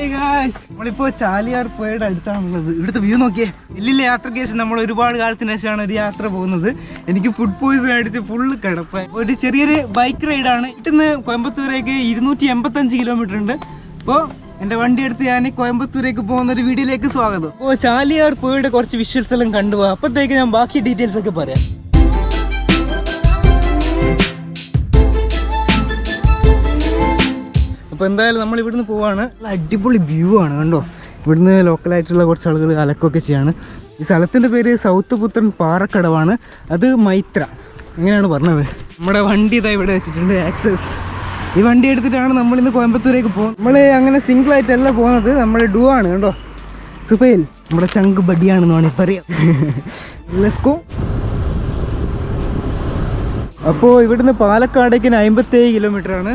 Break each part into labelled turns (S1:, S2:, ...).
S1: നമ്മളിപ്പോ ചാലിയാർ പുഴയുടെ അടുത്താണുള്ളത്. ഇവിടുത്തെ വ്യൂ നോക്കിയേ. ഇല്ലില്ല യാത്രയ്ക്ക് ശേഷം നമ്മൾ ഒരുപാട് കാലത്തിന് ശേഷമാണ് ഒരു യാത്ര പോകുന്നത്. എനിക്ക് ഫുഡ് പോയിസൺ അടിച്ച് ഫുള്ള് കിടപ്പ് ഒരു ചെറിയൊരു ബൈക്ക് റൈഡാണ് ഇട്ടുന്ന് കോയമ്പത്തൂരേക്ക് ഇരുന്നൂറ്റി എൺപത്തഞ്ച് കിലോമീറ്റർ ഉണ്ട്. അപ്പോൾ എന്റെ വണ്ടി എടുത്ത് ഞാൻ കോയമ്പത്തൂരേക്ക് പോകുന്ന ഒരു വീഡിയോയിലേക്ക് സ്വാഗതം. ഓ ചാലിയാർ പുഴയുടെ കുറച്ച് വിഷ്വൽസ് എല്ലാം കണ്ടുപോകാം അപ്പോഴത്തേക്ക് ഞാൻ ബാക്കി ഡീറ്റെയിൽസ് ഒക്കെ പറയാം. അപ്പോൾ എന്തായാലും നമ്മൾ ഇവിടുന്ന് പോവാണ്. അടിപൊളി വ്യൂ ആണ് കണ്ടോ? ഇവിടുന്ന് ലോക്കലായിട്ടുള്ള കുറച്ച് ആളുകൾ അലക്കൊക്കെ ചെയ്യാണ്. ഈ സ്ഥലത്തിന്റെ പേര് സൗത്ത് പുത്രൻ പാറക്കടവാണ്. അത് മൈത്ര. അങ്ങനെയാണ് പറഞ്ഞത്? നമ്മുടെ വണ്ടി ഇതാ ഇവിടെ വെച്ചിട്ടുണ്ട് ആക്സസ് ഈ വണ്ടി എടുത്തിട്ടാണ് നമ്മൾ ഇന്ന് കോയമ്പത്തൂരേക്ക് പോകുന്നത്. നമ്മൾ അങ്ങനെ സിംഗിൾ ആയിട്ടല്ല പോകുന്നത്. നമ്മൾ ഡു ആണ് കണ്ടോ? സുഫയിൽ നമ്മുടെ ചങ്ക് ബഡിയാണെന്ന് വേണമെങ്കിൽ പറയാം. ലെസ്കോ അപ്പോൾ ഇവിടുന്ന് പാലക്കാടേക്കിന് അമ്പത്തേഴ് കിലോമീറ്റർ ആണ്.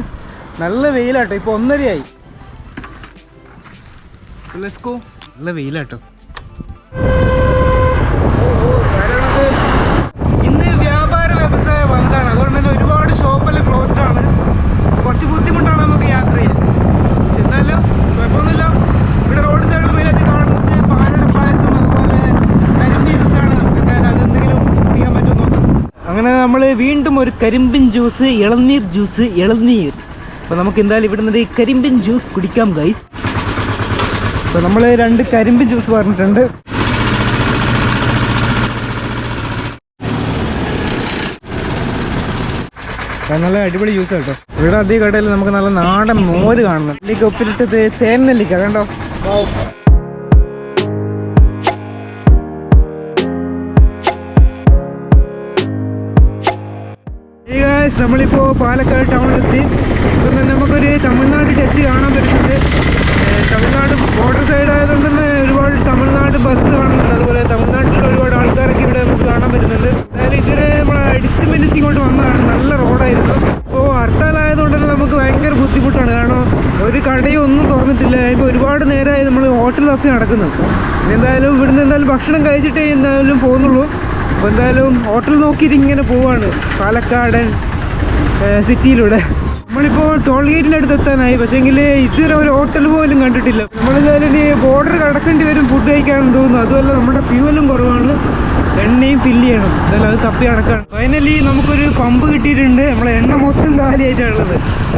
S1: നല്ല വെയിലാട്ടോ ഇപ്പൊ ഒന്നരയായി. നല്ല വെയിലാട്ടോ. ഇന്ന് വ്യാപാര വ്യവസായ ബന്ധാണ് അതുകൊണ്ട് തന്നെ ഒരുപാട് ഷോപ്പെല്ലാം ക്ലോസ്ഡ് ആണ്. കുറച്ച് ബുദ്ധിമുട്ടാണ് നമുക്ക് യാത്ര ചെയ്യാൻ. എന്നാലും കുഴപ്പമൊന്നുമില്ല. ഇവിടെ റോഡ് സൈഡിൽ മെയിനായിട്ട് കാണുന്നത് പാലട പായസം അതുപോലെ കരിമ്പി ജ്യൂസാണ് നമുക്ക് എന്തായാലും അതെന്തെങ്കിലും ചെയ്യാൻ പറ്റുമോ നോക്കാം അങ്ങനെ നമ്മൾ വീണ്ടും ഒരു കരിമ്പിൻ ജ്യൂസ് ഇളനീർ ജ്യൂസ് ഇളനീർ. അപ്പോൾ നമുക്ക് എന്തായാലും ഇവിടെ നിന്നൊരു കരിമ്പിൻ ജ്യൂസ് കുടിക്കാം ഗൈസ് അപ്പോൾ നമ്മൾ രണ്ട് കരിമ്പിൻ ജ്യൂസ് പറഞ്ഞിട്ടുണ്ട്. നല്ല അടിപൊളി ജ്യൂസ് കേട്ടോ. ഇവിടെ അധികം കടയിൽ നമുക്ക് നല്ല നാടൻ മോര് കാണുന്നു ഇതിലേക്ക് തേൻ നെല്ലിക്ക കണ്ടോ? Hey നമ്മളിപ്പോൾ നമ്മളിപ്പോ പാലക്കാട് ടൗണിലെത്തി ഇപ്പം തന്നെ നമുക്കൊരു തമിഴ്നാട് ടച്ച് കാണാൻ പറ്റുന്നുണ്ട്. തമിഴ്നാട് ബോർഡർ സൈഡ് ആയതുകൊണ്ട് തന്നെ ഒരുപാട് തമിഴ്നാട് ബസ് കാണുന്നുണ്ട്. അതുപോലെ തമിഴ്നാട്ടിലുള്ള ഒരുപാട് ആൾക്കാരൊക്കെ ഇവിടെ നമുക്ക് കാണാൻ പറ്റുന്നുണ്ട്. എന്തായാലും ഇതുവരെ നമ്മൾ അടിച്ച് മിനിച്ച് ഇങ്ങോട്ട് വന്നതാണ്. നല്ല റോഡായിരുന്നു ഇപ്പോൾ ഹർത്താലായതുകൊണ്ട് തന്നെ നമുക്ക് ഭയങ്കര ബുദ്ധിമുട്ടാണ്. കാരണം ഒരു കടയും ഒന്നും തുറന്നിട്ടില്ല. ഇപ്പോൾ ഒരുപാട് നേരമായി നമ്മൾ ഹോട്ടലിലൊക്കെ നടക്കുന്നത് നടക്കുന്നു എന്തായാലും ഇവിടുന്ന് എന്തായാലും ഭക്ഷണം കഴിച്ചിട്ടേ എന്തായാലും പോകുന്നുള്ളൂ. അപ്പോൾ എന്തായാലും ഹോട്ടൽ നോക്കിയിട്ട് ഇങ്ങനെ പോവാണ്. പാലക്കാടൻ സിറ്റിയിലൂടെ. നമ്മളിപ്പോൾ ടോൾ ഗേറ്റിന്റെ അടുത്ത് എത്താനായി പക്ഷേങ്കിൽ ഇതുവരെ ഒരു ഹോട്ടൽ പോലും കണ്ടിട്ടില്ല. നമ്മളെന്തായാലും ഇനി ബോർഡർ കടക്കേണ്ടി വരും ഫുഡ് കഴിക്കാനും തോന്നുന്നു. അതുമല്ല നമ്മുടെ ഫ്യൂവലും കുറവാണ്. എണ്ണയും ഫില്ല് ചെയ്യണം. എന്തായാലും അത് തപ്പി അടക്കാണ് ഫൈനലി നമുക്കൊരു പമ്പ് കിട്ടിയിട്ടുണ്ട്. നമ്മളെ എണ്ണ മൊത്തം കാലിയായിട്ടാണ് ഉള്ളത്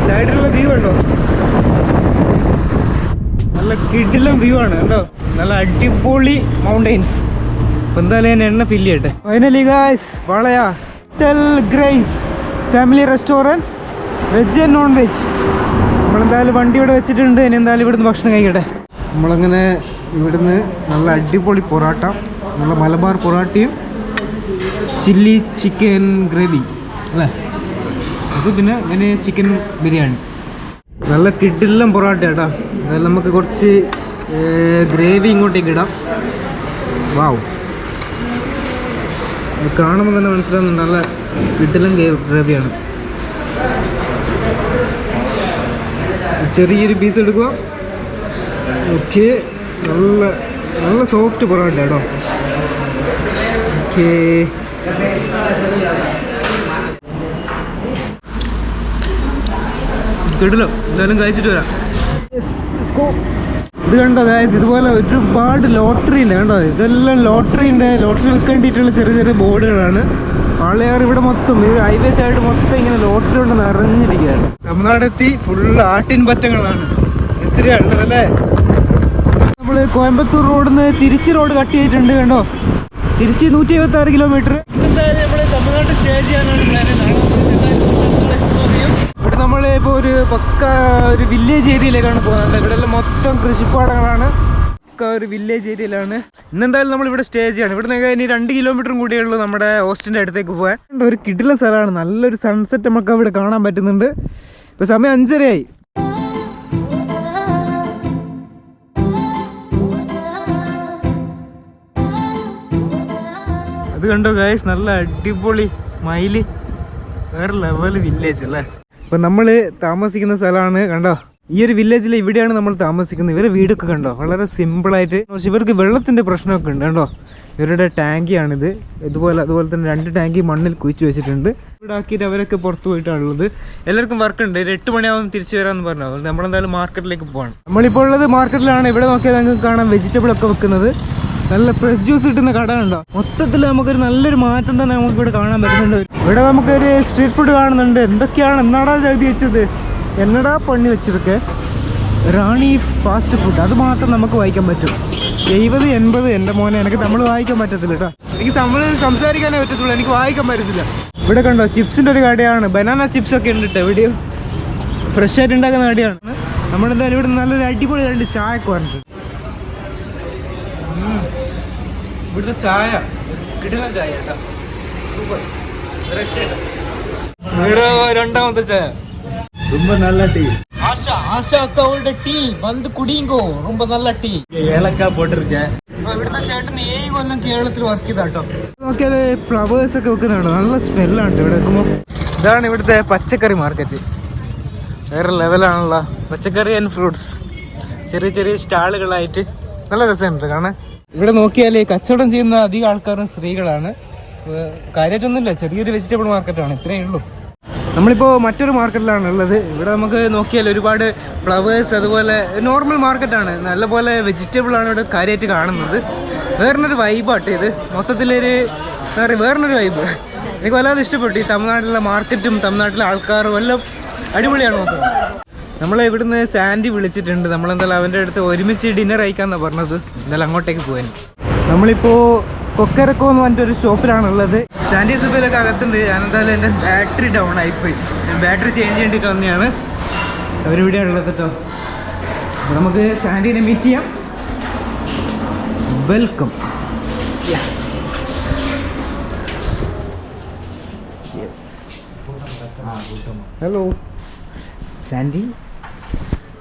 S1: സൈഡിലുള്ള വ്യൂ ഉണ്ടോ നല്ല കിടിലം വ്യൂ ആണ് കേട്ടോ നല്ല അടിപൊളി മൗണ്ടെയിൻസ് എന്തായാലും ഞാൻ എണ്ണ ഫില്ല് ചെയ്യട്ടെ. Finally guys വളയാ. Grace family restaurant veg and non veg നമ്മളെന്തായാലും വണ്ടി ഇവിടെ വെച്ചിട്ടുണ്ട്. ഇനി എന്തായാലും ഇവിടുന്ന് ഭക്ഷണം കഴിക്കട്ടെ. നമ്മളങ്ങനെ ഇവിടുന്ന് നല്ല അടിപൊളി പൊറോട്ട നല്ല മലബാർ പൊറോട്ടയും ചില്ലി ചിക്കൻ ഗ്രേവി അല്ലേ? അത് പിന്നെ ഇങ്ങനെ ചിക്കൻ ബിരിയാണി. നല്ല കിഡിലും പൊറോട്ട കേട്ടോ അതായത് നമുക്ക് കുറച്ച് ഗ്രേവി ഇങ്ങോട്ടേക്ക് ഇടാം. വാവ് കാണുമ്പോൾ തന്നെ മനസ്സിലാവുന്നുണ്ട്. നല്ല കിഡിലും ഗ്രേവിയാണ് ചെറിയൊരു പീസ് എടുക്കുക. ഓക്കെ നല്ല നല്ല സോഫ്റ്റ് പൊറോട്ട കേട്ടോ ഓക്കെ കിടിലോ എന്തായാലും കഴിച്ചിട്ട് വരാം. ഇത് കണ്ടോ ഗായ്സ് ഇതുപോലെ ഒരുപാട് ലോട്ടറി ഇല്ല? കണ്ടോ? ഇതെല്ലാം ലോട്ടറി ഉണ്ട് ലോട്ടറി വിൽക്കേണ്ടിയിട്ടുള്ള ചെറിയ ചെറിയ ബോർഡുകളാണ് ആളുകാർ ഇവിടെ മൊത്തം ഈ ഹൈവേ സൈഡ് മൊത്തം ഇങ്ങനെ ലോട്ടറി കൊണ്ട് നിറഞ്ഞിരിക്കുകയാണ്. തമിഴ്നാടെത്തി ഫുള്ള് ആട്ടിൻ പറ്റങ്ങളാണ്. എത്രയാണ് അല്ലേ? നമ്മൾ കോയമ്പത്തൂർ റോഡിൽ നിന്ന് തിരിച്ച് റോഡ് കട്ട് ചെയ്തിട്ടുണ്ട് കണ്ടോ? തിരിച്ച് നൂറ്റി എഴുപത്തി ആറ് കിലോമീറ്റർ തമിഴ്നാട്ടിൽ സ്റ്റേ ചെയ്യാനാണ് ഇവിടെ നമ്മൾ ഇപ്പോൾ ഒരു പക്ക ഒരു വില്ലേജ് ഏരിയയിലേക്കാണ് പോകുന്നത്. ഇവിടെ മൊത്തം കൃഷിപ്പാടങ്ങളാണ്. പക്ക ഒരു വില്ലേജ് ഏരിയയിലാണ് ഇന്നെന്തായാലും നമ്മൾ ഇവിടെ സ്റ്റേ ചെയ്യാണ്. ഇവിടെ നിന്ന് ഇനി രണ്ട് കിലോമീറ്ററും കൂടിയേ ഉള്ളൂ നമ്മുടെ ഹോസ്റ്റിന്റെ അടുത്തേക്ക് ഉണ്ട്, ഒരു കിടില സ്ഥലമാണ്. നല്ലൊരു സൺസെറ്റ് നമുക്ക് അവിടെ കാണാൻ പറ്റുന്നുണ്ട്. ഇപ്പോൾ സമയം അഞ്ചരയായി. അത് കണ്ടോ ഗായ്സ് നല്ല അടിപൊളി മയിൽ. വേറെ ലെവൽ വില്ലേജ് അല്ലേ? അപ്പൊ നമ്മൾ താമസിക്കുന്ന സ്ഥലമാണ് കണ്ടോ? ഈ ഒരു വില്ലേജിൽ ഇവിടെയാണ് നമ്മൾ താമസിക്കുന്നത്. ഇവരെ വീടൊക്കെ കണ്ടോ? വളരെ സിമ്പിളായിട്ട് പക്ഷെ ഇവർക്ക് വെള്ളത്തിന്റെ പ്രശ്നമൊക്കെ ഉണ്ട് കണ്ടോ? ഇവരുടെ ടാങ്കിയാണിത് ഇതുപോലെ അതുപോലെ തന്നെ രണ്ട് ടാങ്കി മണ്ണിൽ കുഴിച്ചു വെച്ചിട്ടുണ്ട്. ഇവിടെ ആക്കിയിട്ട് അവരൊക്കെ പുറത്ത് പോയിട്ടാണുള്ളത് എല്ലാവർക്കും വർക്ക് ഉണ്ട്. ഒരു എട്ട് മണിയാവും തിരിച്ചു വരാമെന്ന് പറഞ്ഞു. അതുകൊണ്ട് നമ്മളെന്തായാലും മാർക്കറ്റിലേക്ക് പോകണം നമ്മളിപ്പോൾ ഉള്ളത് മാർക്കറ്റിലാണ് ഇവിടെ നോക്കിയാൽ നിങ്ങൾക്ക് കാണാം വെജിറ്റബിളൊക്കെ വെക്കുന്നത്. നല്ല ഫ്രഷ് ജ്യൂസ് കിട്ടുന്ന കട ഉണ്ടോ മൊത്തത്തിൽ നമുക്കൊരു നല്ലൊരു മാറ്റം തന്നെ നമുക്ക് ഇവിടെ കാണാൻ പറ്റുന്നുണ്ട്. ഇവിടെ നമുക്കൊരു സ്ട്രീറ്റ് ഫുഡ് കാണുന്നുണ്ട്. എന്തൊക്കെയാണ്? എന്നാടാ എഴുതി വെച്ചത്? എന്നടാ പണി വെച്ചിരിക്കെ? റാണി ഫാസ്റ്റ് ഫുഡ് അത് മാത്രം നമുക്ക് വായിക്കാൻ പറ്റും. എഴുപത് എൺപത് എന്റെ മോനെ എനിക്ക് തമിഴ് വായിക്കാൻ പറ്റത്തില്ല കേട്ടോ എനിക്ക് തമിഴ് സംസാരിക്കാനേ പറ്റത്തുള്ളൂ. എനിക്ക് വായിക്കാൻ പറ്റത്തില്ല. ഇവിടെ കണ്ടോ ചിപ്സിന്റെ ഒരു കടയാണ്. ബനാന ചിപ്സ് ഒക്കെ ഉണ്ട് കേട്ടോ ഇവിടെയും ഫ്രഷ് ആയിട്ട് ഉണ്ടാക്കുന്ന കടയാണ്. നമ്മളെന്തായാലും ഇവിടെ നല്ലൊരു അടിപൊളി രണ്ട് ചായ ഒക്കെ വന്നിട്ടുണ്ട് ഇവിടുത്തെ ചായ. കിടിലൻ ചായ കേട്ടോ സൂപ്പർ ഫ്രഷ് ഇവിടെ രണ്ടാമത്തെ ചായ.
S2: ரொம்ப நல்ல டீ
S1: ஆஷா ஆஷா அக்காவோட டீ வந்து குடிங்கോ ரொம்ப നല്ല ടീ
S2: ஏலக்காய் போட்டிருக்கேன்
S1: ഇവിടുത്തെ ചേട്ടൻ ഏഴ് കൊല്ലം കേരളത്തിൽ വർക്ക് ചെയ്താട്ടോ നോക്കിയാല് ഫ്ലവേഴ്സ് ഒക്കെ വെക്കുന്നുണ്ട് നല്ല സ്മെല്ലാണ് ഇവിടെ വെക്കുമ്പോൾ ഇതാണ് ഇവിടുത്തെ പച്ചക്കറി മാർക്കറ്റ് വേറെ ലെവലാണല്ലോ പച്ചക്കറി ആൻഡ് ഫ്രൂട്ട്സ് ചെറിയ ചെറിയ സ്റ്റാളുകളായിട്ട് നല്ല രസമുണ്ട് കാണാൻ ഇവിടെ നോക്കിയാൽ കച്ചവടം ചെയ്യുന്ന അധികം ആൾക്കാരും സ്ത്രീകളാണ് ഏർ കാര്യമായിട്ടൊന്നുമില്ല ചെറിയൊരു വെജിറ്റബിൾ മാർക്കറ്റാണ് ഇത്രയേ ഉള്ളൂ നമ്മളിപ്പോൾ മറ്റൊരു മാർക്കറ്റിലാണ് ഉള്ളത്. ഇവിടെ നമുക്ക് നോക്കിയാൽ ഒരുപാട് ഫ്ലവേഴ്സ് അതുപോലെ നോർമൽ മാർക്കറ്റാണ് നല്ലപോലെ വെജിറ്റബിളാണ് ഇവിടെ കാര്യമായിട്ട് കാണുന്നത്. വേറൊരു വൈബാട്ട് ഇത്. മൊത്തത്തിലൊരു എന്താ പറയുക വേറൊരു വൈബ് എനിക്ക് വല്ലാതെ ഇഷ്ടപ്പെട്ടു. ഈ തമിഴ്നാട്ടിലെ മാർക്കറ്റും തമിഴ്നാട്ടിലെ ആൾക്കാരും എല്ലാം അടിപൊളിയാണ് നോക്കുന്നത്. നമ്മൾ ഇവിടുന്ന് സാൻഡി വിളിച്ചിട്ടുണ്ട്. നമ്മളെന്തായാലും അവന്റെ അടുത്ത് ഒരുമിച്ച് ഡിന്നർ അയക്കാമെന്നാണ് പറഞ്ഞത്. എന്തായാലും അങ്ങോട്ടേക്ക് പോകാൻ നമ്മളിപ്പോൾ കൊക്കരക്കോ എന്ന് പറഞ്ഞിട്ട് ഒരു ഷോപ്പിലാണുള്ളത്. സാൻഡി സൂപ്പിലൊക്കെ അകത്തുണ്ട്. ഞാനെന്തായാലും എന്റെ ബാറ്ററി ഡൗൺ ആയിപ്പോയി ഞാൻ ബാറ്ററി ചേഞ്ച് ചെയ്യേണ്ടിട്ട് വന്നെയാണ് അവരിവിടെയാണ് ഉള്ളത് കേട്ടോ നമുക്ക് സാൻഡീനെ മീറ്റ് ചെയ്യാം. വെൽക്കം ഹലോ സാൻഡി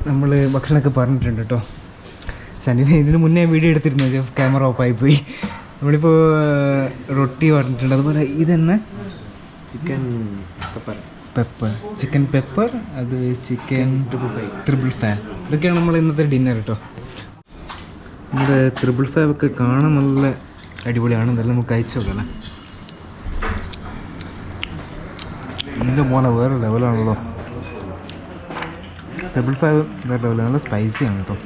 S1: നമ്മൾ ഭക്ഷണമൊക്കെ പറഞ്ഞിട്ടുണ്ട് കേട്ടോ സാൻഡിനെ ഇതിന് മുന്നേ വീഡിയോ എടുത്തിരുന്നു. ക്യാമറ ഓഫ് പോയി. നമ്മളിപ്പോൾ റൊട്ടി പറഞ്ഞിട്ടുണ്ട് അതുപോലെ ഇതന്നെ?
S2: Chicken pepper.
S1: Pepper. Chicken pepper അത് ചിക്കൻ ട്രിപ്പിൾ ഫൈൽ ഇതൊക്കെയാണ് നമ്മൾ ഇന്നത്തെ ഡിന്നർ കേട്ടോ നമ്മുടെ ട്രിപ്പിൾ ഫൈവ് ഒക്കെ കാണാൻ നല്ല അടിപൊളിയാണ്. നല്ല നമുക്ക് അയച്ചു നോക്കാം എന്റെ മോനെ വേറെ ലെവലാണല്ലോ ട്രിപ്പിൾ ഫൈവ് വേറെ ലെവലാണ് നല്ല സ്പൈസിയാണ് കേട്ടോ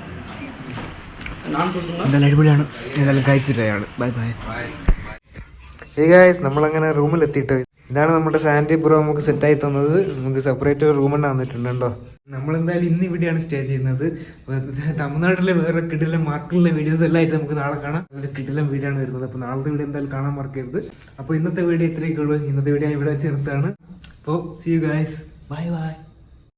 S1: എന്തായാലും അടിപൊളിയാണ്. എന്തായാലും കഴിച്ചിട്ടാണ് അയാൾ ബൈ ബൈ ഏ ഗായ്സ് നമ്മളങ്ങനെ റൂമിൽ എത്തിയിട്ട് ഇതാണ് നമ്മുടെ സാൻഡി ബ്രോ നമുക്ക് സെറ്റായി തന്നത്. നമുക്ക് സെപ്പറേറ്റ് ഒരു റൂം തന്നെ തന്നിട്ടുണ്ടോ നമ്മളെന്തായാലും ഇന്ന് ഇവിടെയാണ് സ്റ്റേ ചെയ്യുന്നത്. തമിഴ്നാട്ടിലെ വേറെ കിടിലം മാർക്കിലുള്ള വീഡിയോസ് എല്ലാം ആയിട്ട് നമുക്ക് നാളെ കാണാം. ഒരു കിടിലം വീഡിയോ ആണ് വരുന്നത്. അപ്പോൾ നാളത്തെ വീഡിയോ എന്തായാലും കാണാൻ മറക്കരുത്. അപ്പോൾ ഇന്നത്തെ വീഡിയോ ഇത്രയൊക്കെ ഉള്ളൂ. ഇന്നത്തെ വീഡിയോ ഇവിടെ വെച്ച് നിർത്താണ് അപ്പോൾ see you guys bye bye